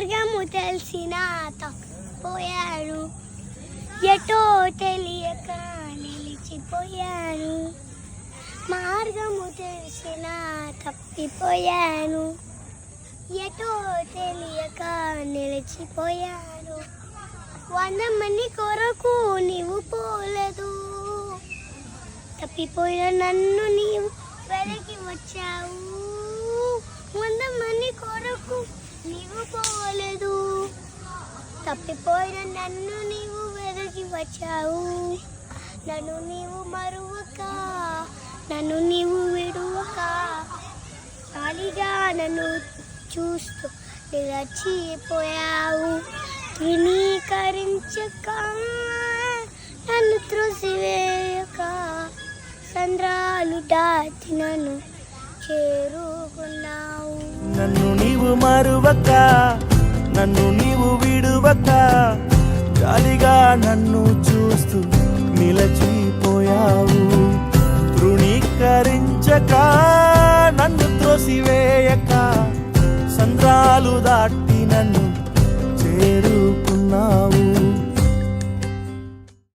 మార్గము తెలిసిన తప్పిపోయాను ఎటో తెలియక నిలిచిపోయాను మార్గము తెలిసిన తప్పిపోయాను ఎటో తెలియక నిలిచిపోయాను వంద మంది కొరకు నీవు పోలేదు తప్పిపోయిన నన్ను నీవు వెనక్కి వచ్చావు వంద మంది కొరకు నీవు పోలేదు తప్పిపోయిన నన్ను నీవు వెనక్కి వచ్చావు నన్ను నీవు మరువక. నన్ను నీవు విడువక. ఖాళీగా నన్ను చూస్తూ నిలచిపోయావు. తృణీకరించక నన్ను త్రోసివేయక. సంద్రాలు దాటి నన్ను చేరుకున్నావు. నన్ను నీవు మరువక. నన్ను నీవు విడువక జాలిగా నన్ను చూస్తూ నిలచిపోయావు. తృణీకరించక నన్ను త్రోసివేయక సంద్రాలు దాటి నన్ను చేరుకున్నావు.